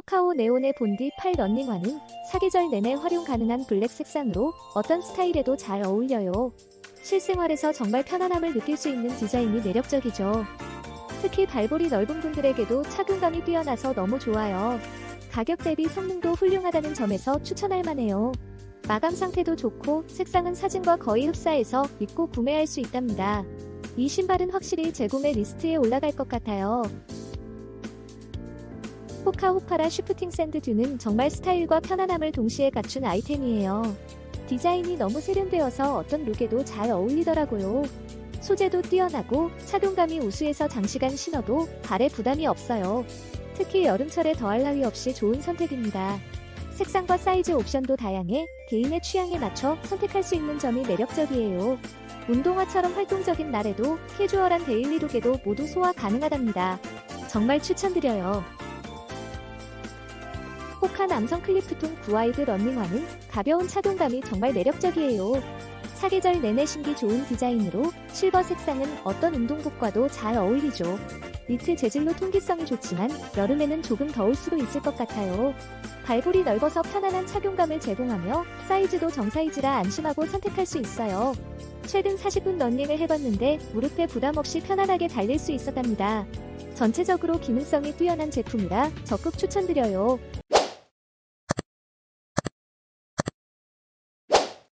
포카오 네온의 본디 8 런닝화는 사계절 내내 활용 가능한 블랙 색상으로 어떤 스타일에도 잘 어울려요. 실생활에서 정말 편안함을 느낄 수 있는 디자인이 매력적이죠. 특히 발볼이 넓은 분들에게도 착용감이 뛰어나서 너무 좋아요. 가격 대비 성능도 훌륭하다는 점에서 추천할 만해요. 마감 상태도 좋고 색상은 사진과 거의 흡사해서 믿고 구매할 수 있답니다. 이 신발은 확실히 재구매 리스트에 올라갈 것 같아요. 포카 호파라 슈프팅 샌드 듀는 정말 스타일과 편안함을 동시에 갖춘 아이템이에요. 디자인이 너무 세련되어서 어떤 룩에도 잘 어울리더라고요. 소재도 뛰어나고 착용감이 우수해서 장시간 신어도 발에 부담이 없어요. 특히 여름철에 더할 나위 없이 좋은 선택입니다. 색상과 사이즈 옵션도 다양해 개인의 취향에 맞춰 선택할 수 있는 점이 매력적이에요. 운동화처럼 활동적인 날에도 캐주얼한 데일리룩에도 모두 소화 가능하답니다. 정말 추천드려요. 호카 남성 클리프톤 구와이드 런닝화는 가벼운 착용감이 정말 매력적이에요. 사계절 내내 신기 좋은 디자인으로 실버 색상은 어떤 운동복과도 잘 어울리죠. 니트 재질로 통기성이 좋지만 여름에는 조금 더울 수도 있을 것 같아요. 발볼이 넓어서 편안한 착용감을 제공하며 사이즈도 정사이즈라 안심하고 선택할 수 있어요. 최근 40분 런닝을 해봤는데 무릎에 부담 없이 편안하게 달릴 수 있었답니다. 전체적으로 기능성이 뛰어난 제품이라 적극 추천드려요.